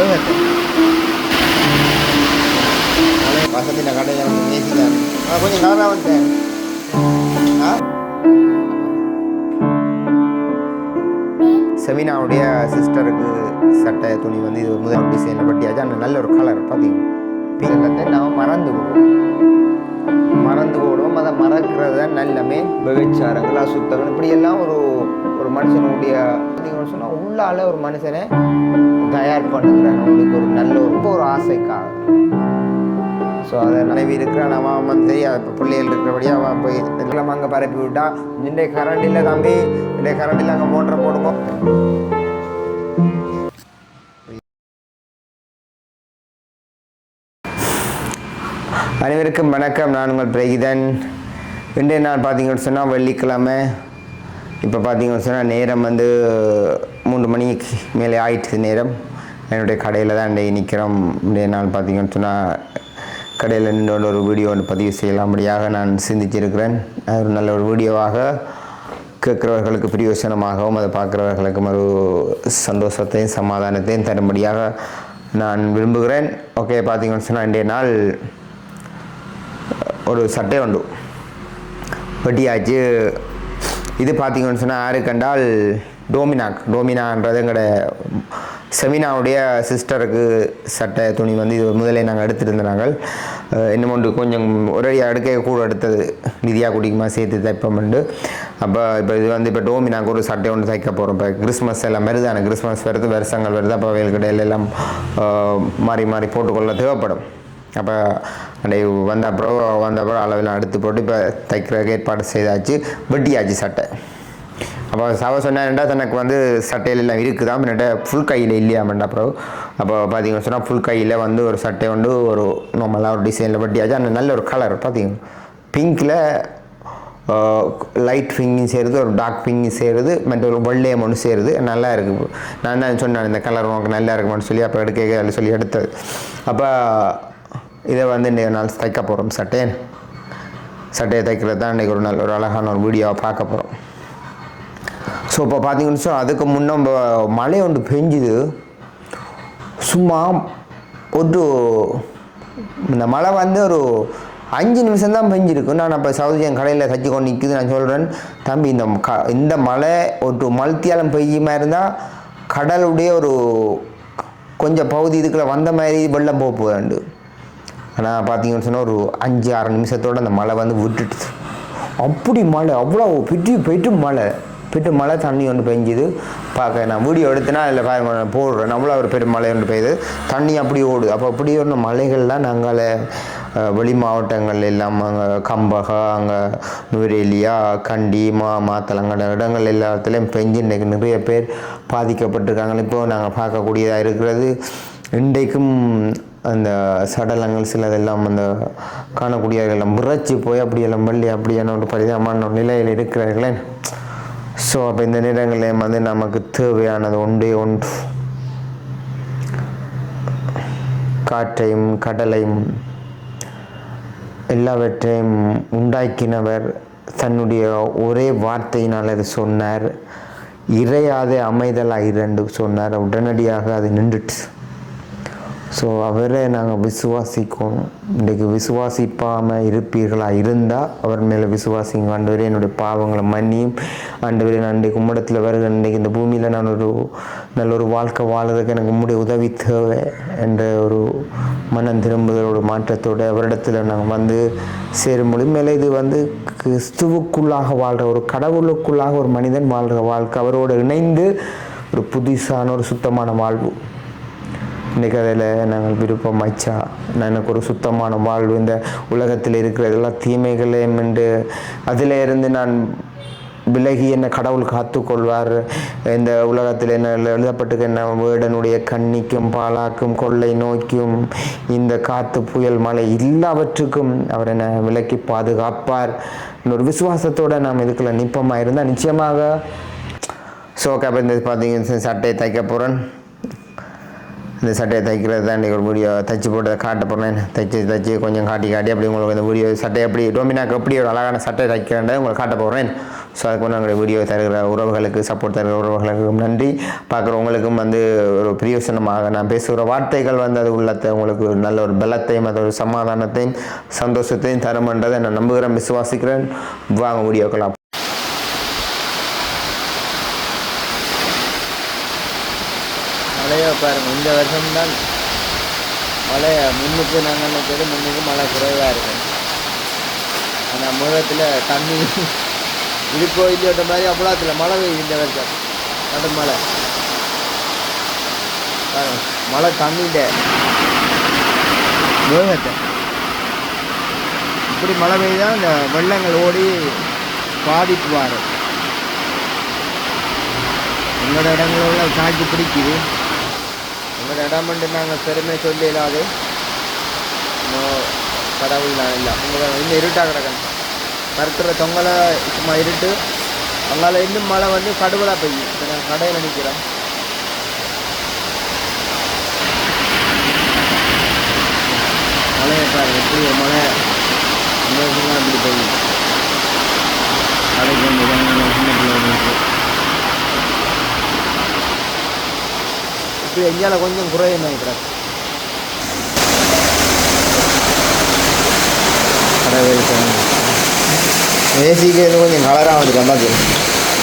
வேகத்தை வசதியில் கடையில் வந்து பேசிட்டாரு. கொஞ்சம் கலராக வந்துட்டேன் ஆ? செமினாவுடைய சிஸ்டருக்கு சட்டை துணி வந்து இது முதல் டிசைனில் பட்டியாச்சு. அந்த நல்ல ஒரு கலர் பார்த்தீங்க நாம் மறந்து போடுவோம் மறந்து போடுவோம் அதை மறக்கிறது நல்லமே. விபச்சாரங்கள் அசுத்தங்கள் இப்படியெல்லாம் ஒரு ஒரு மனுஷனுடைய பார்த்தீங்கன்னு சொன்னால் உள்ளால ஒரு மனுஷனை. தயார் பண்ணுகிறேன். உங்களுக்கு ஒரு நல்ல ஒரு ஒரு ஆசைக்காக. ஸோ அதை நினைவு இருக்கிற அவன் வந்து இப்போ பிள்ளைகள் இருக்கிறபடியே அவன் போய் இதெல்லாம் அங்கே பரப்பி விட்டா இன்றைய கரண்ட் இல்லை தம்பி இன்றைய கரண்ட் இல்லை அங்கே மோட்டரை போடுவோம் அனைவருக்கும் வணக்கம். நான் உங்கள் பிரகிதன். இன்றைய நாள் பார்த்தீங்கன்னு சொன்னால் வெள்ளிக்கிழமை. இப்போ பார்த்தீங்கன்னு சொன்னால் நேரம் வந்து மூன்று மணிக்கு மேலே ஆயிட்டு நேரம். என்னுடைய கடையில் தான் இன்றைய நிற்கிறோம். இன்றைய நாள் பார்த்தீங்கன்னு சொன்னால் கடையில் நின்று ஒரு வீடியோ ஒன்று பதிவு செய்யலாம்படியாக நான் சிந்திச்சிருக்கிறேன் அது ஒரு நல்ல ஒரு வீடியோவாக கேட்குறவர்களுக்கு பிரயோசனமாகவும் அதை பார்க்குறவர்களுக்கும் ஒரு சந்தோஷத்தையும் சமாதானத்தையும் தரும்படியாக நான் விரும்புகிறேன். ஓகே பார்த்தீங்கன்னு சொன்னால் இன்றைய நாள் ஒரு சட்டை உண்டு. வெட்டியாச்சு. இது பார்த்தீங்கன்னு சொன்னால் யாரு கண்டால் டோமினாக் டோமினான்றது எங்களோட செமினாவுடைய சிஸ்டருக்கு சட்டை துணி வந்து இது முதலே நாங்கள் எடுத்துருந்த நாங்கள். இன்னும் ஒன்று கொஞ்சம் ஒரே அடுக்கை கூட எடுத்தது. நிதியா குடிக்குமா சேர்த்து தைப்போம்ண்டு அப்போ இப்போ இது வந்து இப்போ டோமினாக்கு ஒரு சட்டை ஒன்று தைக்க போகிறோம் இப்போ கிறிஸ்மஸ் எல்லாம் வருதான? கிறிஸ்மஸ் வருது வருஷங்கள் வருது. அப்போ அவைகளுக்கு இடையில எல்லாம் மாறி மாறி போட்டுக்கொள்ள தேவைப்படும். அப்போ அன்றை வந்த அப்புறம் வந்த அப்புறம் அளவில் எடுத்து போட்டு இப்போ தைக்கிற ஏற்பாடு செய்தாச்சு. வெட்டியாச்சு சட்டை. அப்போ சவ சொன்னாண்டா தனக்கு வந்து சட்டையில எல்லாம் இருக்குதா? என்னட்ட ஃபுல் கையில் இல்லையாமண்டா அப்புறம் அப்போ பார்த்தீங்கன்னு சொன்னால் ஃபுல் கையில் வந்து ஒரு சட்டை வந்து ஒரு நார்மலாக ஒரு டிசைனில் பட்டியாச்சு அந்த நல்ல ஒரு கலர் பார்த்தீங்க பிங்க்கில் லைட் பிங்கும் சேருது ஒரு டார்க் பிங்கும் சேருது மற்ற ஒரு வெள்ளையம் ஒன்று சேருது நல்லா இருக்குது நான் தான் சொன்னேன் இந்த கலர் உனக்கு நல்லா இருக்குமான்னு சொல்லி அப்போ எடுக்க சொல்லி எடுத்தது. அப்போ இதை வந்து இன்றைக்கு நாள் தைக்க போகிறோம் சட்டையை. சட்டையை தைக்கிறது தான் இன்றைக்கி ஒரு நாள் ஒரு அழகான ஒரு வீடியோவை பார்க்க போகிறோம் ஸோ இப்போ பார்த்தீங்கன்னு சொன்னா அதுக்கு முன்னே மழை ஒன்று பெஞ்சுது. சும்மா ஒரு இந்த மழை வந்து ஒரு அஞ்சு நிமிஷம் தான் பெஞ்சிருக்கு. நான் இப்போ சவுதி என் கடையில் தச்சு கொண்டு நிற்குது நான் சொல்கிறேன் தம்பி இந்த க இந்த மழை ஒரு மல்த்தியாலம் பெய்யுமா இருந்தால் கடலுடைய ஒரு கொஞ்சம் பகுதி இதுக்குள்ளே வந்த மாதிரி வெள்ளம் போக போகாண்டு ஆனால் பார்த்தீங்கன்னு சொன்னால் ஒரு அஞ்சு ஆறு நிமிஷத்தோட அந்த மழை வந்து விட்டுட்டு அப்படி மழை அவ்வளோ பெட்டி போயிட்டு மழை. பெட்டு மழை தண்ணி ஒன்று பெஞ்சுது. பார்க்க நான் வீடியோ எடுத்தேன்னா அதில் பாருங்க நான் போடுறேன். நம்மளும் ஒரு பெரும் மழை ஒன்று பெய்யுது. தண்ணி அப்படி ஓடுது அப்போ அப்படி ஒன்று மலைகள்லாம் நாங்கள் வெளி மாவட்டங்கள் எல்லாம் அங்கே கம்பகா அங்கே நுவரேலியா கண்டி மா மாத்தலங்கட இடங்கள் எல்லாத்துலேயும் பெஞ்சு இன்றைக்கு நிறைய பேர் பாதிக்கப்பட்டிருக்காங்க. இப்போ நாங்கள் பார்க்கக்கூடியதாக இருக்கிறது. இன்றைக்கும் அந்த சடலங்கள் சிலதெல்லாம் அந்த காணக்கூடியவர்கள் முறைச்சி போய் அப்படியெல்லாம் வள்ளி அப்படியான ஒரு பரிதாபமான ஒரு நிலையில் இருக்கிறார்களே. ஸோ அப்போ இந்த நேரங்களில் வந்து நமக்கு தேவையானது ஒன்றே ஒன்று. காற்றையும் கடலையும் எல்லாவற்றையும் உண்டாக்கினவர் தன்னுடைய ஒரே வார்த்தையினால் அது சொன்னார். இறையாதே அமைதலாக இரண்டு சொன்னார். உடனடியாக அது நின்றுட்டு. ஸோ அவரை நாங்கள் விசுவாசிக்கணும் இன்றைக்கு விசுவாசிப்பாமல் இருப்பீர்களாக இருந்தால் அவர் மேலே விசுவாசிங்க. ஆண்டவரே என்னுடைய பாவங்களை மன்னியும். ஆண்டவரே நான் இன்றைக்கு உம்மிடத்தில் வருகிறேன். இன்றைக்கு இந்த பூமியில் நான் ஒரு நல்ல ஒரு வாழ்க்கை வாழறதுக்கு எனக்கு உம்முடைய உதவி தேவை என்ற ஒரு மனம் திரும்புதலோட மாற்றத்தோடு அவரிடத்தில் நாங்கள் வந்து சேரும் பொழுது மேலே இது வந்து கிறிஸ்துவுக்குள்ளாக வாழ்கிற ஒரு கடவுளுக்குள்ளாக ஒரு மனிதன் வாழ்கிற வாழ்க்கை. அவரோடு இணைந்து ஒரு புதுசான ஒரு சுத்தமான வாழ்வு. இன்றைக்கி அதில் நாங்கள் விருப்பம் வச்சா நான் எனக்கு ஒரு சுத்தமான வாழ்வு இந்த உலகத்தில் இருக்கிற எல்லா தீமைகளையும் என்று அதில் இருந்து நான் விலகி என்னை கடவுள் காத்துக்கொள்வார் இந்த உலகத்தில் என்ன எழுதப்பட்டிருக்க என்ன வேடனுடைய கண்ணிக்கும் பாலாக்கும் கொள்ளை நோக்கியும் இந்த காத்து புயல் மழை எல்லாவற்றுக்கும் அவர் என்னை விலக்கி பாதுகாப்பார். ஒரு விசுவாசத்தோடு நாம் இதுக்குள்ள நிற்பமாக இருந்தால் நிச்சயமாக. ஸோ அப்போ இந்த சட்டையை தைக்க போகிறேன் இந்த சட்டையை தைக்கிறது தான் இன்றைக்கி ஒரு வீடியோ. தைச்சி போட்டு காட்ட போகிறேன் தைச்சி தைச்சி கொஞ்சம் காட்டி காட்டி அப்படி உங்களுக்கு இந்த வீடியோ சட்டை எப்படி டோமினாக்கு எப்படி ஒரு அழகான சட்டை தைக்கிறேன் உங்களுக்கு காட்ட போகிறேன் ஸோ அதுக்கு வந்து எங்களுடைய வீடியோ தருகிற உறவுகளுக்கு சப்போர்ட் தருகிற உறவுகளுக்கும் நன்றி. பார்க்குறவங்களுக்கும் வந்து ஒரு பிரியோசனமாக நான் பேசுகிற வார்த்தைகள் வந்து அது உள்ளத்தை உங்களுக்கு ஒரு நல்ல ஒரு பலத்தையும் அது ஒரு சமாதானத்தையும் சந்தோஷத்தையும் தருமன்றதை நான் நம்புகிறேன் விசுவாசிக்கிறேன். வாங்க வீடியோக்கலாம் பாருங்கள் இந்த வருஷம்தான் மழை முன்னுக்கு நாங்கள் நினைச்சது முன்னுக்கு மழை குறைவாக இருக்கும் ஆனால் முகத்தில் தண்ணி இருக்கோ இல்லையோட்ட மாதிரி அவ்வளோத்தில் மழை பெய்யுது இந்த வருஷம். கடும் மழை. மழை தண்ணிட்ட வேகத்தை இப்படி மழை பெய்தா இந்த வெள்ளங்கள் ஓடி பாதிப்பு வரும். எங்களோட இடங்களில் காய்ச்சி பிடிக்குது. இடம் வந்து நாங்கள் பெருமை சொல்லி இல்லாது. கடவுள் நான் இல்லை. உங்களை இன்னும் இருட்டாக கிடக்கணும். கருத்துற தொங்கலை சும்மா இருட்டு. அங்கால இன்னும் மழை வந்து கடுவலாக பெய்யும். இப்போ நான் கடையில் நிற்கிறேன் மழையை பாருங்க எப்படி ஒரு மழை. இந்த இப்படி பெய்யும். கடைக்கு வந்து சின்ன இப்போ எங்கேயால கொஞ்சம் குறையும் நினைக்கிறேன். ஏசிக்கு வந்து கொஞ்சம் கலராக வந்துட்டேன் பார்த்து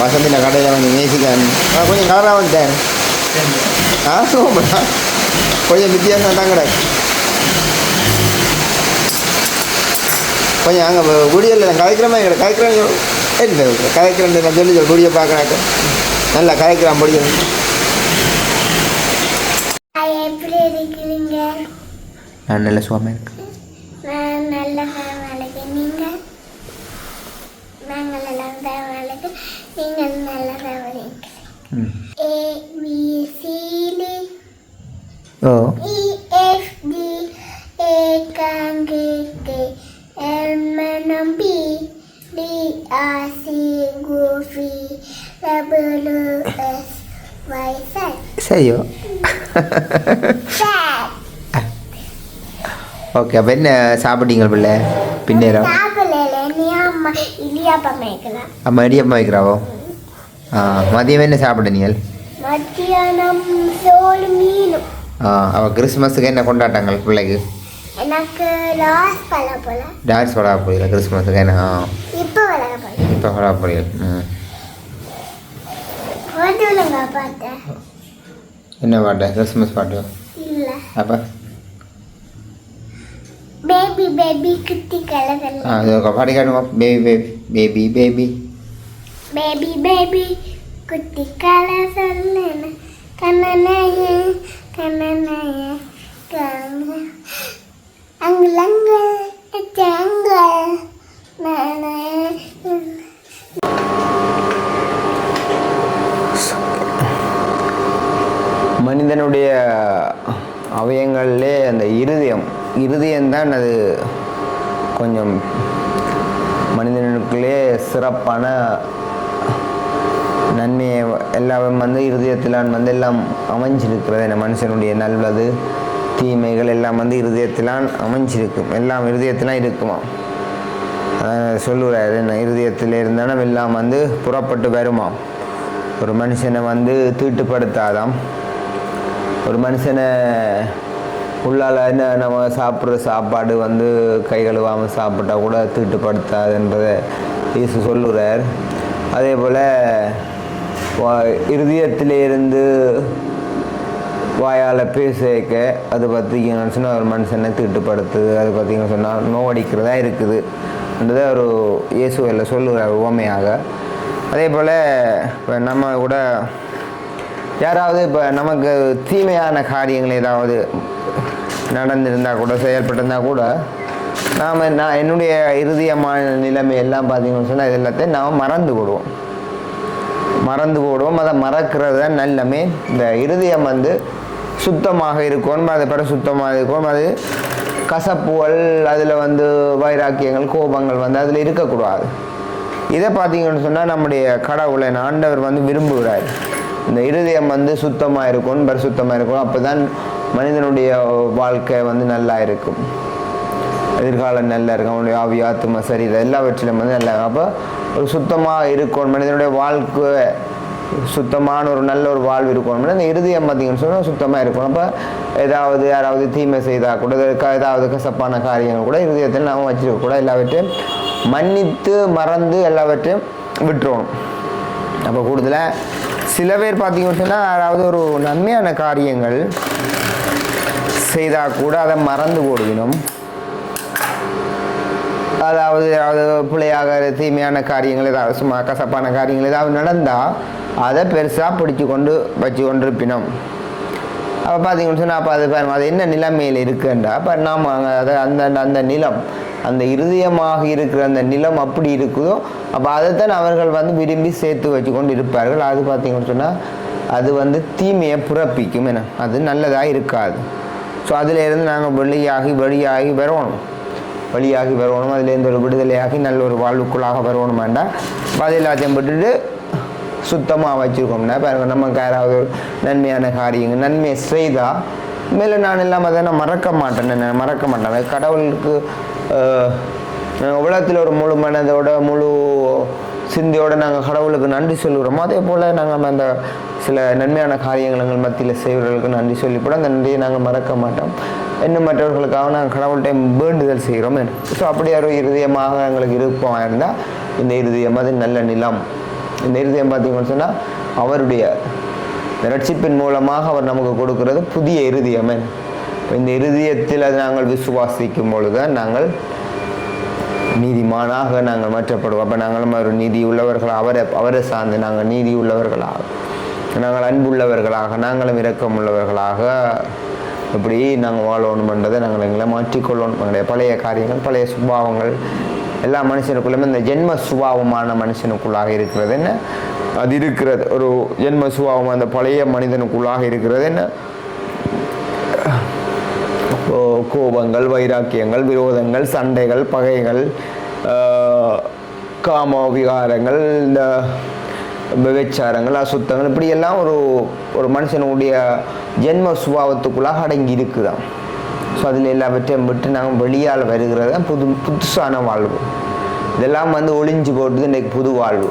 வசந்தின கடையில் வந்து ஏசிக்கு கொஞ்சம் கலராக வந்துட்டேன். ஆ சோப்பா கொஞ்சம் வித்தியாசம் தான் கிடையாது கொஞ்சம் அங்கே குடியில் கதைக்கிற மாதிரி கிடக்கு கதைக்கிறேன் என்ன கதைக்கிறேன் நான் சொல்லி சொல்லி குடியை பார்க்குறாக்க நல்லா கலைக்கிறான் படிக்கணும் ஹாய், எப்படி இருக்கிறீங்க நான் நல்ல சுவாமி இருக்கு நான் நல்ல வேலைக்கு நீங்க நாங்கள் எல்லாம் வேலைக்கு நீங்கள் நல்ல வேலைக்கு ம் A B C D O E F D A காங்கே K L மனம் பி டி ஆர் சி குஃபி டபிள்யூ எஸ் ஒய் செட் சரியோ செட் ஓகே அப்போ என்ன சாப்பிட்டீங்க பிள்ளை? பின்னேரம்? அம்மா இடியாப்பம் வைக்கிறாவோ ஆ மதியம் என்ன சாப்பிட நீங்கள் ஆ அவள் கிறிஸ்மஸுக்கு என்ன கொண்டாட்டங்கள் பிள்ளைக்கு? எனக்கு லாஸ் பழ போல. டான்ஸ் விளாட போகிறீங்க கிறிஸ்மஸுக்கு என்ன? இப்போ விளையாட போல இப்போ விளாட போகிறீங்க ம். என்ன பாட்டு? கிறிஸ்மஸ் பாட்டு? இல்ல. அப்போ? பேபி பேபி குட்டி கலகல ஆ இது ஒரு பாடி காட்டுமா baby baby baby baby baby baby குட்டி கல சொல்லுன கண்ணனைய கண்ணனைய கண்ண அங்குலங்க அங்க நானே மனிதனுடைய அவயங்களிலே அந்த இருதயம் இருதயம்தான் அது கொஞ்சம் மனிதனுக்குள்ளே சிறப்பான நன்மையை எல்லாம் வந்து இருதயத்திலான் வந்து எல்லாம் அமைஞ்சிருக்கிறது என்ன மனுஷனுடைய நல்லது தீமைகள் எல்லாம் வந்து இருதயத்திலான் அமைஞ்சிருக்கும். எல்லாம் இருதயத்திலாம் இருக்குமா? அதான் சொல்லுறாரு. என்ன இருதயத்தில் இருந்தாலும் எல்லாம் வந்து புறப்பட்டு வருமாம் ஒரு மனுஷனை வந்து தீட்டுப்படுத்தாதாம். ஒரு மனுஷனை உள்ளால் என்ன நம்ம சாப்பிட்ற சாப்பாடு வந்து கை கழுவாமல் சாப்பிட்டா கூட தீட்டுப்படுத்தாது என்பதை இயேசு சொல்லுறார். அதே போல் இருதயத்திலிருந்து வாயால் பேசிக்க அது பார்த்திங்கன்னு சொன்னால் ஒரு மனுஷனை தீட்டுப்படுத்துது அது பார்த்தீங்கன்னு சொன்னால் நோவடிக்கிறதா இருக்குது. என்றதை ஒரு இயேசுவில் சொல்லுகிறார் உவமையாக அதே போல் இப்போ நம்ம கூட யாராவது இப்போ நமக்கு தீமையான காரியங்கள் ஏதாவது நடந்திருந்தால் கூட செயல்பட்டிருந்தால் கூட நாம் நான் என்னுடைய இறுதியமான நிலைமை எல்லாம் பார்த்தீங்கன்னு சொன்னால் இது எல்லாத்தையும் நாம் மறந்து விடுவோம் மறந்து போடுவோம். அதை மறக்கிறது தான் நல்லமே இந்த இருதயம் வந்து சுத்தமாக இருக்கணும் அது பிறகு சுத்தமாக இருக்கணும் அது கசப்புகள் அதில் வந்து வைராக்கியங்கள் கோபங்கள் வந்து அதில் இருக்கக்கூடாது. இதை பார்த்தீங்கன்னு சொன்னால் நம்முடைய கடவுளை ஆண்டவர் வந்து விரும்புகிறார். இந்த இருதயம் வந்து சுத்தமாக இருக்கணும் பரிசுத்தமாக இருக்கணும் அப்போ தான் மனிதனுடைய வாழ்க்கை வந்து நல்லா இருக்கும் எதிர்காலம் நல்லா இருக்கும் அவனுடைய ஆவி ஆத்ம சரீரம் எல்லாவற்றிலும் வந்து நல்லா இருக்கும் அப்போ ஒரு சுத்தமாக இருக்கணும். மனிதனுடைய வாழ்க்கை சுத்தமான ஒரு நல்ல ஒரு வாழ்வு இருக்கணும். அந்த இருதயம் பார்த்தீங்கன்னு சொன்னால் சுத்தமாக இருக்கணும் அப்போ ஏதாவது யாராவது தீமை செய்தால் கூட ஏதாவது கசப்பான காரியங்கள் கூட இருதயத்தில் நாம் வச்சுருக்க கூட எல்லாவற்றையும் மன்னித்து மறந்து எல்லாவற்றையும் விட்டுறணும். அப்போ கூடுதலாக சில பேர் பார்த்தீங்கன்னு அப்படின்னா யாராவது ஒரு நன்மையான காரியங்கள் செய்தால் கூட அதை மறந்து போடுவினோம். அதாவது ஏதாவது பிள்ளையாக தீமையான காரியங்கள் ஏதாவது சும்மா கசப்பான காரியங்கள் ஏதாவது நடந்தால் அதை பெருசாக பிடிச்சு கொண்டு வச்சு கொண்டு இருப்பினோம் அப்போ பார்த்தீங்கன்னு சொன்னால் அப்போ அது அது என்ன நிலைமையில் இருக்குன்றா அப்போ நாம் அதை அந்த அந்த நிலம் அந்த இருதயமாக இருக்கிற அந்த நிலம் அப்படி இருக்குதோ அப்போ அதைத்தான் அவர்கள் வந்து விரும்பி சேர்த்து வச்சு கொண்டு இருப்பார்கள். அது பார்த்தீங்கன்னு சொன்னால் அது வந்து தீமையை புறப்பிக்கும் என்ன அது நல்லதாக இருக்காது. ஸோ அதிலேருந்து நாங்கள் வெளியாகி வெளியாகி வரணும். வழியாகி வரணும். அதுலேருந்து ஒரு விடுதலையாகி நல்ல ஒரு வாழ்வுக்குள்ளாக வரணும் வேண்டாம் அது எல்லாத்தையும் விட்டுட்டு சுத்தமாக வச்சுருக்கோம்னா பாருங்கள் நமக்கு யாராவது ஒரு நன்மையான காரியங்கள் நன்மையை செய்தால் மேலே நான் இல்லாமல் அதை நான் மறக்க மாட்டேன். நான் மறக்க மாட்டேன். கடவுளுக்கு உலகத்தில் ஒரு முழு மனதோட முழு சிந்தையோட நாங்கள் கடவுளுக்கு நன்றி சொல்லுகிறோமோ அதே போல் நாங்கள் அந்த சில நன்மையான காரியங்கள் எங்கள் மத்தியில் செய்வர்களுக்கு நன்றி சொல்லி கூட அந்த நன்றியை நாங்கள் மறக்க மாட்டோம். இன்னும் மற்றவர்களுக்காக நாங்கள் கடவுள்கிட்ட வேண்டுதல் செய்கிறோம். ஸோ அப்படி ஒரு இருதயமாக எங்களுக்கு இருப்போம் இருந்தால் இந்த இருதயம் அது நல்ல நிலம். இந்த இருதயம் பார்த்தீங்கன்னு சொன்னால் அவருடைய இந்த ரட்சிப்பின் மூலமாக அவர் நமக்கு கொடுக்கறது புதிய இருதயமே. இந்த இருதயத்தில் அது நாங்கள் விசுவாசிக்கும் பொழுது நாங்கள் நீதிமானாக நாங்கள் மாற்றப்படுவோம். அப்போ நாங்களும் ஒரு நீதி உள்ளவர்களாக அவரை அவரை சார்ந்து நாங்கள் நீதி உள்ளவர்களாக நாங்கள் அன்புள்ளவர்களாக நாங்களும் இரக்கம் உள்ளவர்களாக இப்படி நாங்கள் வாழணுமன்றதை நாங்கள் எங்களை மாற்றிக்கொள்ளணும். எங்களுடைய பழைய காரியங்கள் பழைய சுபாவங்கள் எல்லா மனுஷனுக்குள்ளுமே இந்த ஜென்ம சுபாவமான மனுஷனுக்குள்ளாக இருக்கிறது. என்ன? அது இருக்கிறது. ஒரு ஜென்ம சுபாவம் அந்த பழைய மனிதனுக்குள்ளாக இருக்கிறது. என்ன? கோபங்கள் வைராக்கியங்கள் விரோதங்கள் சண்டைகள் பகைகள் காம விகாரங்கள் இந்த விபச்சாரங்கள் அசுத்தங்கள் இப்படி எல்லாம் ஒரு ஒரு மனுஷனுடைய ஜென்ம சுபாவத்துக்குள்ளாக அடங்கி இருக்குதான் ஸோ அதில் எல்லாவற்றையும் விட்டு நாங்கள் வெளியால் வருகிறது தான் புது புதுசான வாழ்வு. இதெல்லாம் வந்து ஒளிஞ்சு போட்டுது இன்றைக்கு புது வாழ்வு.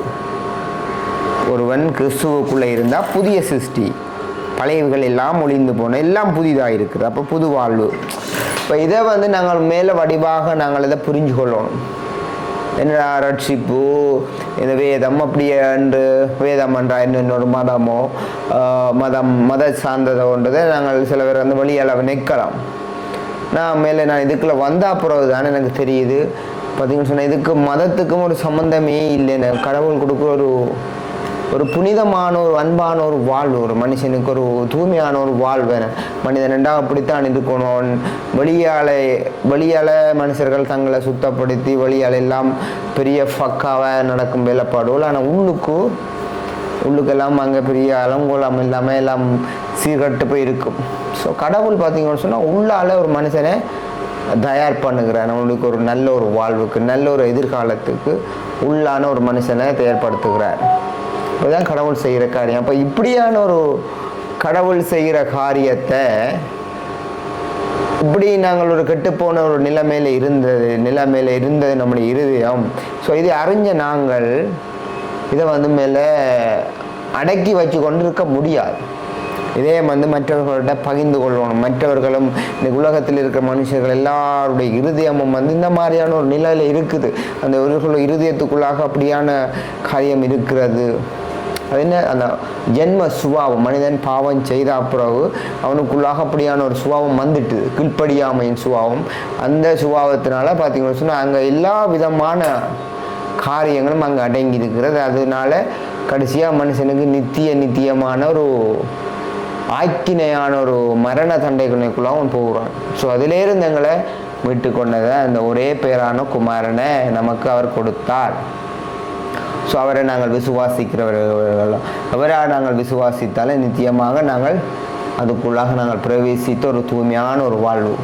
ஒருவன் கிறிஸ்துவுக்குள்ளே இருந்தால் புதிய சிருஷ்டி பழையவுகள் எல்லாம் ஒளிந்து போன எல்லாம் புதிதாக இருக்குது அப்போ புது வாழ்வு. இப்போ இதை வந்து நாங்கள் மேலே வடிவாக நாங்கள் இதை புரிஞ்சு கொள்ளணும் என்னடா ரட்சிப்பு? இந்த வேதம் அப்படியே என்று வேதம் என்றா இன்னொரு மதமோ? மதம் மத சார்ந்ததோன்றதை நாங்கள் சில பேர் வந்து வழியால் நிற்கலாம். நான் மேலே நான் இதுக்குள்ளே வந்தா பிறகு தானே எனக்கு தெரியுது. பார்த்தீங்கன்னு சொன்னால் இதுக்கு மதத்துக்கும் ஒரு சம்மந்தமே இல்லைன்னு கடவுள் கொடுக்குற ஒரு ஒரு புனிதமான ஒரு அன்பான ஒரு வாழ்வு ஒரு மனுஷனுக்கு ஒரு தூய்மையான ஒரு வாழ்வு மனிதன் ரெண்டாக அப்படித்தான் இருக்கணும் வெளியால வெளியால மனுஷர்கள் தங்களை சுத்தப்படுத்தி வெளியால எல்லாம் பெரிய ஃபக்காவை நடக்கும் வேலைப்பாடுகள் ஆனால் உள்ளுக்கு உள்ளுக்கெல்லாம் அங்கே பெரிய அலங்கோலம் இல்லாமல் எல்லாம் சீர்கட்டு போய் இருக்கும் ஸோ கடவுள் பார்த்தீங்கன்னு சொன்னால் உள்ளால ஒரு மனுஷனை தயார் பண்ணுகிறார். நம்மளுக்கு ஒரு நல்ல ஒரு வாழ்வுக்கு நல்ல ஒரு எதிர்காலத்துக்கு உள்ளான ஒரு மனுஷனை தயார்படுத்துகிறார். இப்போதான் கடவுள் செய்கிற காரியம். அப்போ இப்படியான ஒரு கடவுள் செய்கிற காரியத்தை இப்படி நாங்கள் ஒரு கெட்டுப்போன ஒரு நிலைமையில் இருந்தது நிலைமையில் இருந்தது நம்முடைய இருதயம். ஸோ இதை அறிஞ்ச நாங்கள் இதை வந்து மேலே அடக்கி வச்சு கொண்டு இருக்க முடியாது. இதே வந்து மற்றவர்கள்ட்ட பகிர்ந்து கொள்ளணும். மற்றவர்களும் இந்த உலகத்தில் இருக்கிற மனுஷர்கள் எல்லாருடைய இருதயமும் வந்து இந்த மாதிரியான ஒரு நிலையில் இருக்குது. அந்த ஒரு இருதயத்துக்குள்ளாக அப்படியான காரியம் இருக்கிறது. என்ன அந்த ஜென்ம சுபாவம் மனிதன் பாவம் செய்த பிறகு அவனுக்குள்ளாக அப்படியான ஒரு சுபாவம் வந்துட்டு கீழ்ப்படியாமையின் சுபாவம். அந்த சுபாவத்தினால பார்த்தீங்கன்னு சொன்னால் அங்கே எல்லா விதமான காரியங்களும் அங்கே அடங்கி இருக்கிறது. அதனால கடைசியாக மனுஷனுக்கு நித்திய நித்தியமான ஒரு ஆக்கினையான ஒரு மரண தண்டைக்குள்ளைக்குள்ள அவன் போகிறான். ஸோ அதிலேருந்து எங்களை விட்டு கொண்டதை அந்த ஒரே பேரான குமாரனை நமக்கு அவர் கொடுத்தார். ஸோ அவரை நாங்கள் விசுவாசிக்கிறவர்கள். அவரை நாங்கள் விசுவாசித்தாலே நித்தியமாக நாங்கள் அதுக்குள்ளாக நாங்கள் பிரவேசித்த ஒரு தூய்மையான ஒரு வாழ்வு.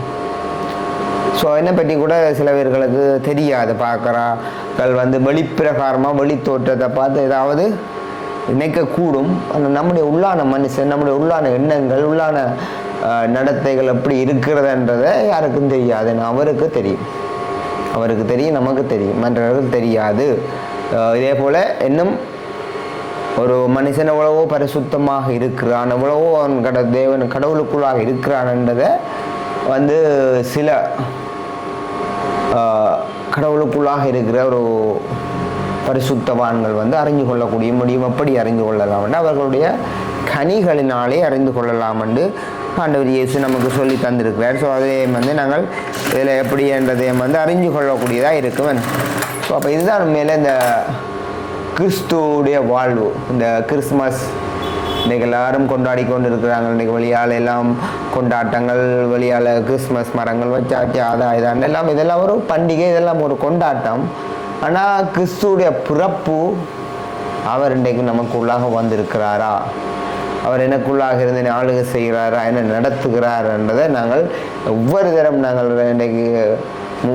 ஸோ என்னை பற்றி கூட சில பேர்களுக்கு தெரியாது பார்க்குறாக்கள் வந்து வெளிப்பிரகாரமாக வெளித்தோற்றத்தை பார்த்து ஏதாவது நினைக்கக்கூடும். அந்த நம்முடைய உள்ளான மனுஷன் நம்முடைய உள்ளான எண்ணங்கள் உள்ளான நடத்தைகள் எப்படி இருக்கிறதுன்றதை யாருக்கும் தெரியாது. அவருக்கு தெரியும். அவருக்கு தெரியும் நமக்கு தெரியும். மற்றவர்கள் தெரியாது. இதே போல் இன்னும் ஒரு மனுஷன் எவ்வளவோ பரிசுத்தமாக இருக்கிறான் எவ்வளவோ அவன் கட தேவன் கடவுளுக்குள்ளாக இருக்கிறான்ன்றதை வந்து சில கடவுளுக்குள்ளாக இருக்கிற ஒரு பரிசுத்தவான்கள் வந்து அறிஞ்சு கொள்ளக்கூடிய முடியும். எப்படி அறிந்து கொள்ளலாம் என்று அவர்களுடைய கனிகளினாலே அறிந்து கொள்ளலாம் என்று ஆண்டவர் இயேசு நமக்கு சொல்லி தந்திருக்கிறார். ஸோ அதையும் வந்து நாங்கள் இதில் எப்படி என்றதையும் வந்து அறிஞ்சு கொள்ளக்கூடியதாக இருக்கும் ஸோ அப்போ இதுதான் உண்மையில் இந்த கிறிஸ்துவுடைய வாழ்வு. இந்த கிறிஸ்மஸ் இன்றைக்கு எல்லாரும் கொண்டாடி கொண்டு இருக்கிறாங்க இன்றைக்கு வெளியால் எல்லாம் கொண்டாட்டங்கள் வெளியால் கிறிஸ்மஸ் மரங்கள் வச்சாச்சு அதா இதான் எல்லாம் இதெல்லாம் ஒரு பண்டிகை இதெல்லாம் ஒரு கொண்டாட்டம். ஆனால் கிறிஸ்துவுடைய பிறப்பு அவர் இன்றைக்கு நமக்குள்ளாக வந்திருக்கிறாரா? அவர் எனக்குள்ளாக இருந்து ஆளுகை செய்கிறாரா? என்ன நடத்துகிறார் என்றதை நாங்கள் ஒவ்வொரு தரம் நாங்கள் இன்றைக்கு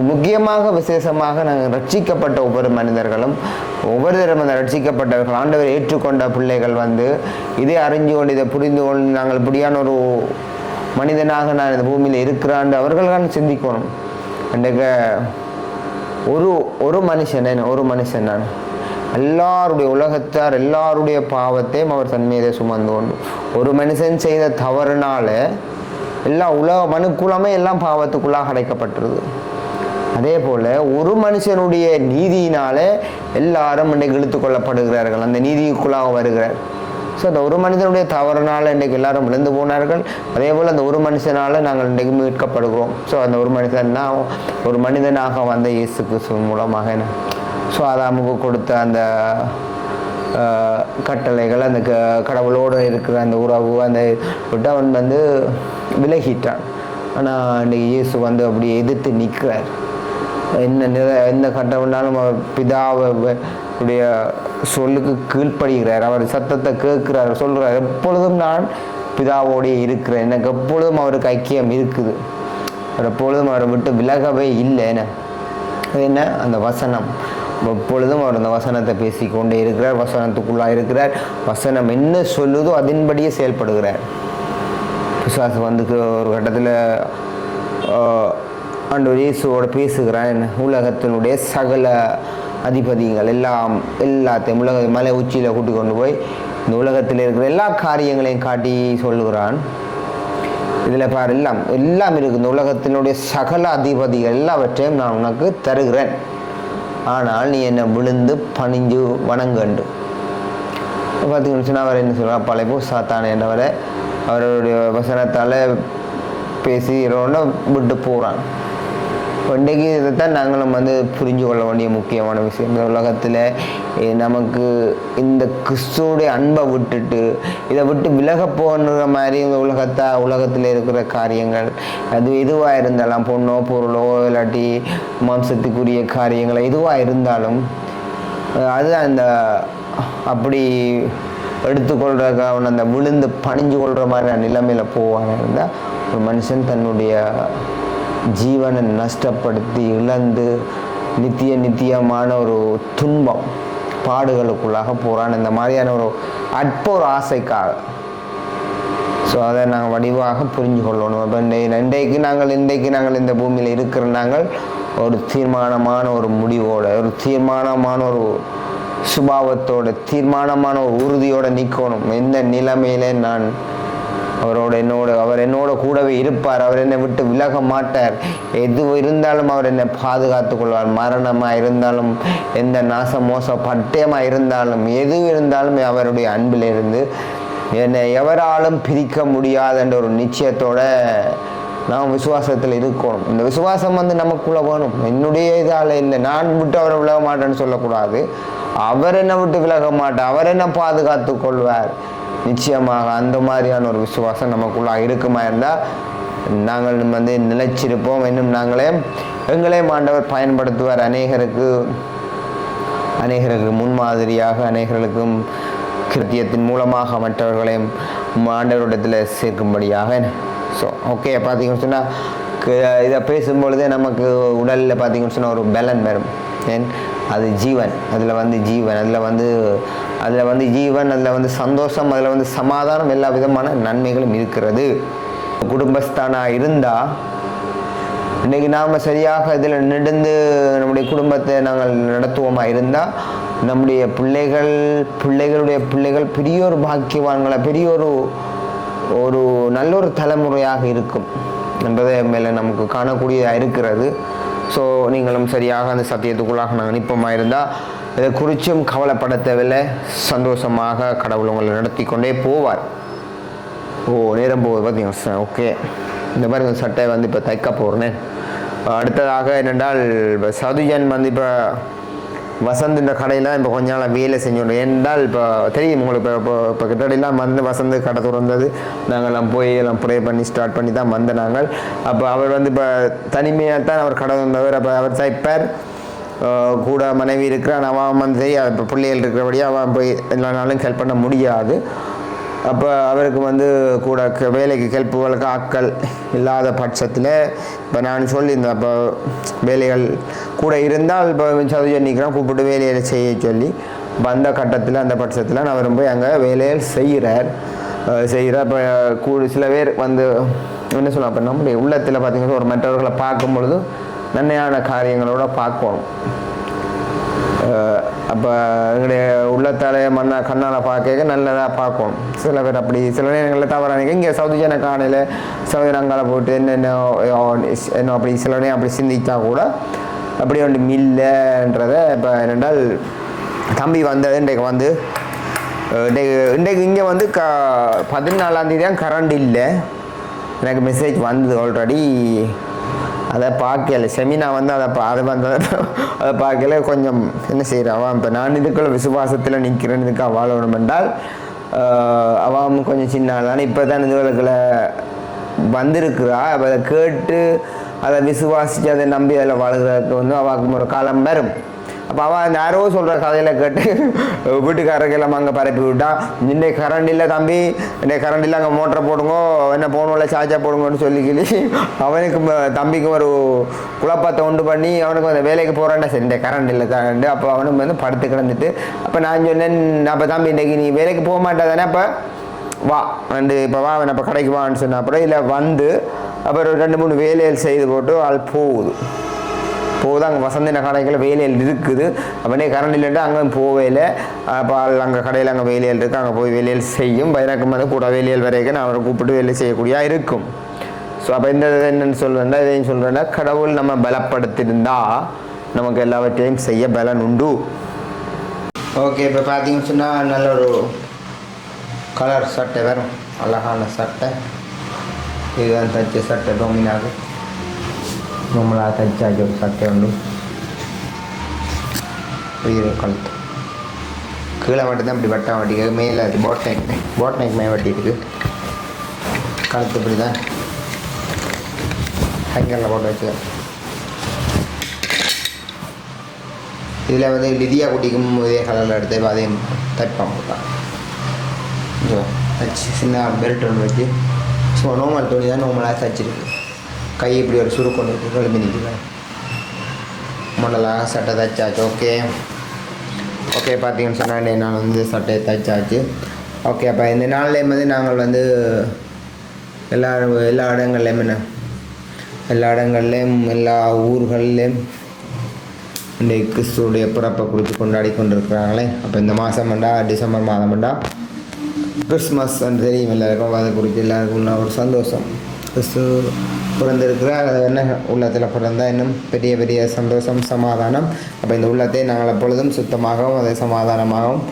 முக்கியமாக விசேஷமாக நாங்கள் ரட்சிக்கப்பட்ட ஒவ்வொரு மனிதர்களும் ஒவ்வொரு தரம் அந்த ரட்சிக்கப்பட்டவர்கள் ஆண்டவர் ஏற்றுக்கொண்ட பிள்ளைகள் வந்து இதை அறிஞ்சு கொண்டு இதை புரிந்து கொண்டு நாங்கள் இப்படியான ஒரு மனிதனாக நான் இந்த பூமியில் இருக்கிறான் அவர்கள் தான் சிந்திக்கணும். இன்றைக்கு ஒரு ஒரு மனுஷன் ஒரு மனுஷன் நான். எல்லாருடைய உலகத்தார் எல்லாருடைய பாவத்தையும் அவர் தன்மையை சுமந்து கொண்டு. ஒரு மனுஷன் செய்த தவறுனால எல்லா உலக மனுக்குலமே எல்லாம் பாவத்துக்குள்ளாக அடைக்கப்பட்டிருது. அதே போல் ஒரு மனுஷனுடைய நீதியினால் எல்லாரும் இன்றைக்கு இழுத்து கொள்ளப்படுகிறார்கள். அந்த நீதிக்குள்ளாக வருகிறார். ஸோ அந்த ஒரு மனிதனுடைய தவறுனால இன்றைக்கு எல்லாரும் விழுந்து போனார்கள். அதே போல் அந்த ஒரு மனுஷனால் நாங்கள் இன்றைக்கு மீட்கப்படுகிறோம். ஸோ அந்த ஒரு மனிதன் தான் ஒரு மனிதனாக வந்த இயேசு கிறிஸ்து மூலமாக. என்ன ஸோ அதாமுக்கு கொடுத்த அந்த கட்டளைகள் அந்த க கடவுளோடு இருக்கிற அந்த உறவு அந்த விட்டு அவன் வந்து விலகிட்டான். ஆனால் இன்றைக்கி இயேசு வந்து அப்படியே எதிர்த்து நிற்கிறார். என்ன நிற எந்த கட்டம்னாலும் பிதாவுடைய அவர் பிதாவை உடைய சொல்லுக்கு கீழ்ப்படுகிறார். அவர் சத்தத்தை கேட்கிறார் சொல்கிறார் எப்பொழுதும் நான் பிதாவோடைய இருக்கிறேன். எனக்கு எப்பொழுதும் அவருக்கு ஐக்கியம் இருக்குது. அவர் எப்பொழுதும் அவரை விட்டு விலகவே இல்லை. என்ன என்ன? அந்த வசனம். எப்பொழுதும் அவர் அந்த வசனத்தை பேசிக்கொண்டே இருக்கிறார் வசனத்துக்குள்ளாக இருக்கிறார். வசனம் என்ன சொல்லுதோ அதன்படியே செயல்படுகிறார். பிசாசு வந்து ஒரு கட்டத்தில் ஆண்டவர் இயேசுவோடு பேசுகிறான் உலகத்தினுடைய சகல அதிபதிகள் எல்லாம் எல்லாத்தையும் உலக மலை உச்சியில் கூட்டி கொண்டு போய் இந்த உலகத்தில் இருக்கிற எல்லா காரியங்களையும் காட்டி சொல்லுகிறான். இதில் பார் எல்லாம் எல்லாம் இருக்குது. இந்த உலகத்தினுடைய சகல அதிபதிகள் எல்லாவற்றையும் நான் உனக்கு தருகிறேன். ஆனால் நீ என்னை விழுந்து பணிஞ்சு வணங்கண்டு. பார்த்தீங்கன்னு சொன்னால் அவர் என்ன சொல்கிறார் பழைய சாத்தானே என்றவரை அவருடைய வசனத்தால் பேசி இரவுன விட்டு போகிறான் இன்றைக்கு இதைத்தான் நாங்களும் வந்து புரிஞ்சு கொள்ள வேண்டிய முக்கியமான விஷயம். இந்த உலகத்தில் நமக்கு இந்த கிறிஸ்துவோடைய அன்பை விட்டுட்டு இதை விட்டு விலக போன்ற மாதிரி இந்த உலகத்தா உலகத்தில் இருக்கிற காரியங்கள் அது எதுவாக இருந்தாலும் பொண்ணோ பொருளோ இல்லாட்டி மாம்சத்துக்குரிய காரியங்கள் எதுவாக இருந்தாலும் அது அந்த அப்படி எடுத்துக்கொள்கிற அவன் அந்த விழுந்து பணிஞ்சு கொள்கிற மாதிரி நிலைமையில் போவாங்க. இருந்தால் ஒரு மனுஷன் தன்னுடைய ஜீவனை நஷ்டப்படுத்தி இழந்து நித்திய நித்தியமான ஒரு துன்பம் பாடுகளுக்குள்ளாக போகிறான் இந்த மாதிரியான ஒரு அற்ப ஒரு ஆசைக்காக. ஸோ அதை நாங்கள் வடிவாக புரிஞ்சு கொள்ளணும் இப்போ இன்றைக்கு நாங்கள் இன்றைக்கு நாங்கள் இந்த பூமியில் இருக்கிற நாங்கள் ஒரு தீர்மானமான ஒரு முடிவோட ஒரு தீர்மானமான ஒரு சுபாவத்தோட தீர்மானமான ஒரு உறுதியோட நிற்கணும் எந்த நிலைமையில நான் அவரோட என்னோட அவர் என்னோட கூடவே இருப்பார். அவர் என்னை விட்டு விலக மாட்டார். எது இருந்தாலும் அவர் என்னை பாதுகாத்து கொள்வார். மரணமாக இருந்தாலும் எந்த நாச மோச பட்டயமாக இருந்தாலும் எது இருந்தாலும் அவருடைய அன்பிலிருந்து என்னை எவராலும் பிரிக்க முடியாதுன்ற ஒரு நிச்சயத்தோட நாம் விசுவாசத்தில் இருக்கணும். இந்த விசுவாசம் வந்து நமக்குள்ள வேணும். என்னுடைய இதால் இல்லை. நான் விட்டு அவரை விலக மாட்டேன்னு சொல்லக்கூடாது. அவர் என்னை விட்டு விலக மாட்டார். அவர் என்ன பாதுகாத்து கொள்வார். நிச்சயமாக அந்த மாதிரியான ஒரு விசுவாசம் நமக்குள்ளாக இருக்குமா இருந்தால் நாங்கள் வந்து நிலைச்சிருப்போம். இன்னும் நாங்களே எங்களே மாண்டவர் பயன்படுத்துவார். அநேகருக்கு அநேகருக்கு முன்மாதிரியாக அநேகர்களுக்கும் கிருத்தியத்தின் மூலமாக மற்றவர்களையும் ஆண்டவரிடத்தில் சேர்க்கும்படியாக. ஸோ ஓகே பார்த்தீங்கன்னு சொன்னால் இதை பேசும்பொழுதே நமக்கு உடலில் பார்த்தீங்கன்னு சொன்னால் ஒரு பலன் வரும். ஏன் அது ஜீவன். அதில் வந்து ஜீவன். அதில் வந்து அதில் வந்து ஜீவன் அதில் வந்து சந்தோஷம் அதில் வந்து சமாதானம் எல்லா விதமான நன்மைகளும் இருக்கிறது. குடும்பஸ்தானாக இருந்தால் இன்றைக்கி நாம் சரியாக இதில் நடந்து நம்முடைய குடும்பத்தை நாங்கள் நடத்துவோமா இருந்தால் நம்முடைய பிள்ளைகள் பிள்ளைகளுடைய பிள்ளைகள் பெரிய ஒரு பாக்கியவான்களை பெரிய ஒரு ஒரு நல்ல ஒரு தலைமுறையாக இருக்கும் என்பதை மேலே நமக்கு காணக்கூடியதாக இருக்கிறது. ஸோ நீங்களும் சரியாக அந்த சத்தியத்துக்குள்ளாக நாங்கள் நிற்பமாக இருந்தால் இதை குறித்தும் கவலைப்பட தேவையில்லை சந்தோஷமாக கடவுள் உங்களை நடத்தி கொண்டே போவார். ஓ நேரம் போகுது பார்த்தீங்க ஓகே இந்த மாதிரி சட்டை வந்து இப்போ தைக்க போகிறேன் அடுத்ததாக என்னென்றால் இப்போ சதுஜன் வந்து இப்போ வசந்த் இந்த கடையில் இப்போ கொஞ்ச நாள் வேலை செஞ்சோம் என்றால் இப்போ தெரியும் உங்களுக்கு இப்போ இப்போ இப்போ வந்து வசந்த் கடை திறந்தது. நாங்கள்லாம் போய் எல்லாம் ப்ரே பண்ணி ஸ்டார்ட் பண்ணி தான் வந்த நாங்கள். அப்போ அவர் வந்து இப்போ தனிமையாக தான் அவர் கடை வந்தவர் அப்போ அவர் தைப்பார். கூட மனைவி இருக்கிறான் அவன் வந்து இப்போ பிள்ளைகள் இருக்கிறபடியாக அவன் போய் எல்லா நாளும் ஹெல்ப் பண்ண முடியாது. அப்போ அவருக்கு வந்து கூட க- வேலைக்கு கெல்ப்புகளுக்கு ஆட்கள் இல்லாத பட்சத்தில் இப்போ நான் சொல்லியிருந்தேன் அப்போ வேலைகள் கூட இருந்தால் இப்போ சதுஜன் நிற்கிறான் கூப்பிட்டு வேலையை செய்ய சொல்லி வந்த கட்டத்தில் அந்த பட்சத்தில் நான் அவர் போய் அங்கே வேலைகள் செய்கிறார் செய்கிறார் இப்போ கூடு சில பேர் வந்து என்ன சொல்லலாம் இப்போ நம்முடைய உள்ளத்தில் பார்த்தீங்கன்னா ஒரு மற்றவர்களை பார்க்கும் பொழுது நன்மையான காரியங்களோட பார்க்கணும். அப்போ எங்களுடைய உள்ளத்தாலே மண்ணா கண்ணால் பார்க்க நல்லதாக பார்க்கும் சில பேர் அப்படி சில நேரங்களில் தவறான இங்கே சவுதி ஜன காணையில் சவுதி அங்கால போட்டு என்னென்ன என்ன அப்படி சில நேரம் அப்படி சிந்தித்தா கூட அப்படி ஒன்று மில்லன்றதை இப்போ என்னென்றால் தம்பி வந்தது இன்றைக்கு வந்து இன்றைக்கு இன்றைக்கு இங்கே வந்து க பதினாலாந்தேதி தான் கரண்ட் இல்லை. எனக்கு மெசேஜ் வந்தது ஆல்ரெடி அதை பார்க்கல. செமினா வந்து அதை பா அதை வந்து அதை பார்க்கல. கொஞ்சம் என்ன செய்கிறான் இப்போ நான் இதுக்குள்ள விசுவாசத்தில் நிற்கிறேன் இதுக்காக வாழணும் என்றால் அவன் கொஞ்சம் சின்ன ஆள் தானே இப்போ தான் இதுகளுக்குள்ள வந்திருக்கிறா அதை கேட்டு அதை விசுவாசித்து அதை நம்பி அதில் வாழ்கிறதுக்கு வந்து அவாக்கு ஒரு காலம் வரும். அப்போ அவன் அந்த யாரோ சொல்கிற கதையில் கேட்டு வீட்டுக்காரருக்கு எல்லாம் அங்கே பரப்பி விட்டான். இன்னைக்கு கரண்ட் இல்லை தம்பி. இன்னைக்கு கரண்ட் இல்லை அங்கே மோட்டரை போடுங்க. என்ன போனோம்ல சார்ஜாக போடுங்கன்னு சொல்லி கிளி. அவனுக்கு தம்பிக்கு ஒரு குழப்பத்தை உண்டு பண்ணி அவனுக்கு அந்த வேலைக்கு போகிறான்டா சரி இந்த கரண்ட் இல்லை கரண்ட் அப்போ அவனுக்கு வந்து படுத்து கிடந்துட்டு அப்போ நான் சொன்னேன் அப்போ தம்பி இன்றைக்கி நீ வேலைக்கு போக மாட்டாதானே அப்போ? வா ரெண்டு இப்போ வா அவன் அப்போ கடைக்கு வான்னு சொன்ன அப்புறம் இல்லை வந்து அப்புறம் ரெண்டு மூணு வேலைகள் செய்து போட்டு ஆள் போகுது. போகுது. அங்கே வசந்தின கடைகளில் வேலையில் இருக்குது. அப்படியே கரண்ட் இல்லைட்டு அங்கே போவேல இல்லை அப்போ அங்கே கடையில் அங்கே வேலையில் இருக்குது அங்கே போய் வேலையில் செய்யும். எனக்கு வந்து கூட வேலையில் வரைக்கும் நான் அவரை கூப்பிட்டு வேலை செய்யக்கூடியா இருக்கும். ஸோ அப்போ இந்த என்னென்னு சொல்கிறேன்னா இதையும் சொல்கிறேன்னா கடவுள் நம்ம பலப்படுத்தியிருந்தா நமக்கு எல்லாவற்றையும் செய்ய பலன் உண்டு. ஓகே இப்போ பார்த்தீங்கன்னு சொன்னால் நல்ல ஒரு கலர் சட்டை வரும். அழகான சட்டை. இதுதான் தச்ச சட்டை டொமினாக நம்மளாக தைச்சாச்சு ஒரு சட்டை உண்டு கழுத்து கீழே மட்டும்தான் இப்படி வட்டம் வட்டிக்கு மேலே அது போட் நெக் போட் நெக் மே வட்டி இருக்கு கழுத்து இப்படி தான் ஹேங்கரில் போட்டு வச்சு இதில் வந்து லிதியா குட்டிக்கும் இதே கலரில் எடுத்து அதையும் தைப்பான் போட்டான் வச்சு தச்சு சின்ன பெல்ட் ஒன்று வச்சு ஸோ நோமல் துணி தான் நோமலாக தச்சிருக்கு. கை இப்படி ஒரு சுருக்கொண்டு இருக்கு எழுப்பி நிற்கிறேன் மாடலாக சட்டை தைச்சாச்சு ஓகே ஓகே பார்த்தீங்கன்னு சொன்னால் நான் வந்து சட்டையை தைச்சாச்சு. ஓகே அப்போ இந்த நாள்லேயும் வந்து நாங்கள் வந்து எல்லா எல்லா இடங்கள்லையும் என்ன? எல்லா இடங்கள்லையும் எல்லா ஊர்கள்லேயும் இந்த கிறிஸ்துவோடைய பிறப்பை குறித்து கொண்டாடி கொண்டிருக்கிறாங்களே. அப்போ இந்த மாதம் வேண்டா டிசம்பர் மாதம் வேண்டா கிறிஸ்மஸ் தெரியும் எல்லாருக்கும். அதை குறித்து எல்லாருக்கும் ஒரு சந்தோஷம். கிறிஸ்து பிறந்திருக்கிறார் அது என்ன? உள்ளத்தில் பிறந்தால் இன்னும் பெரிய பெரிய சந்தோஷம் சமாதானம். அப்போ இந்த உள்ளத்தை நாங்கள் எப்பொழுதும் சுத்தமாகவும் அதை சமாதானமாகவும்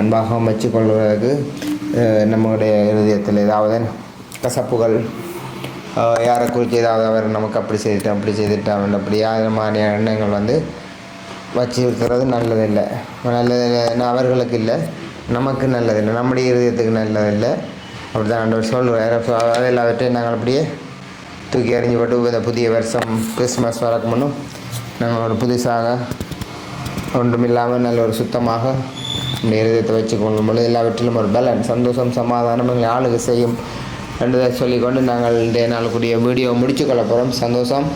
அன்பாகவும் வச்சுக்கொள்வதற்கு நம்முடைய இருதயத்தில் ஏதாவது கசப்புகள் யாரை குறித்து ஏதாவது அவர் நமக்கு அப்படி செய்துட்டோம் அப்படி செய்துட்டோம் அப்படி மாதிரியான எண்ணங்கள் வந்து வச்சிருக்கிறது நல்லதில்லை. நல்லதில்லை அவர்களுக்கு இல்லை. நமக்கு நல்லதில்லை. நம்முடைய இருதயத்துக்கு நல்லதில்லை. அப்படி தான் ஆண்டவர் சொல்லுவார். ஸோ அது எல்லாவற்றையும் நாங்கள் அப்படியே தூக்கி எறிஞ்சு போட்டு இந்த புதிய வருஷம் கிறிஸ்மஸ் வரக்கு முன்னும் நாங்கள் ஒரு புதுசாக ஒன்றுமில்லாமல் நல்ல ஒரு சுத்தமாக இருதயத்தை வச்சு கொள்ளும் பொழுது எல்லாவற்றிலும் ஒரு பலன் சந்தோஷம் சமாதானம் எங்கள் ஆளுகை செய்யும் என்றதை சொல்லிக்கொண்டு நாங்கள் இன்றைய நாளுக்குரிய வீடியோ முடிச்சு கொள்ள போகிறோம் சந்தோஷம்.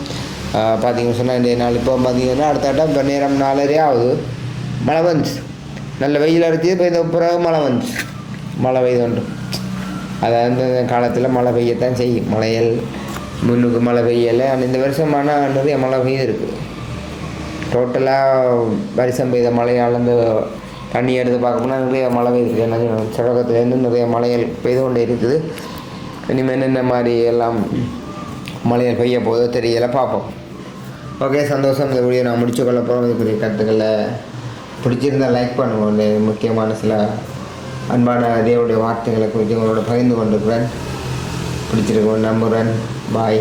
பார்த்தீங்கன்னு சொன்னால் இன்றைய நாள் இப்போ பார்த்தீங்கன்னா அடுத்தாட்டம் இப்போ நேரம் நாலரை ஆகுது மழை வந்துச்சு நல்ல வெயில் அடிச்சு இப்போ இந்த பிறகு மழை வந்துச்சு மழை பெய்து உண்டு அது அந்த காலத்தில் மழை பெய்யத்தான் செய்யும். மழையல் முன்னுக்கு மழை பெய்யலை. ஆனால் இந்த வருஷம் ஆனால் நிறைய மழை பெய்யுது டோட்டலாக வருஷம் பெய்த மழையால் இந்த தண்ணி எடுத்து பார்க்கணும்னா நிறைய மழை பெய்யுது என்ன சடகத்துலேருந்து நிறைய மழைகள் பெய்து கொண்டே இருக்குது. இனிமேல் என்னென்ன மாதிரி எல்லாம் மழைகள் பெய்ய போதோ தெரியலை. பார்ப்போம். ஓகே சந்தோஷம். இந்த வீடியோ நான் முடிச்சு கொள்ள போகிறோம் இதுக்குரிய கருத்துக்களை பிடிச்சிருந்தா லைக் பண்ணுவோம் முக்கியமான சில அன்பான தேவனுடைய வார்த்தைகளை குறித்து உங்களோட பகிர்ந்து கொண்டிருக்கிறேன். பிடிச்சிருக்கோம் நம்புகிறேன் பாய்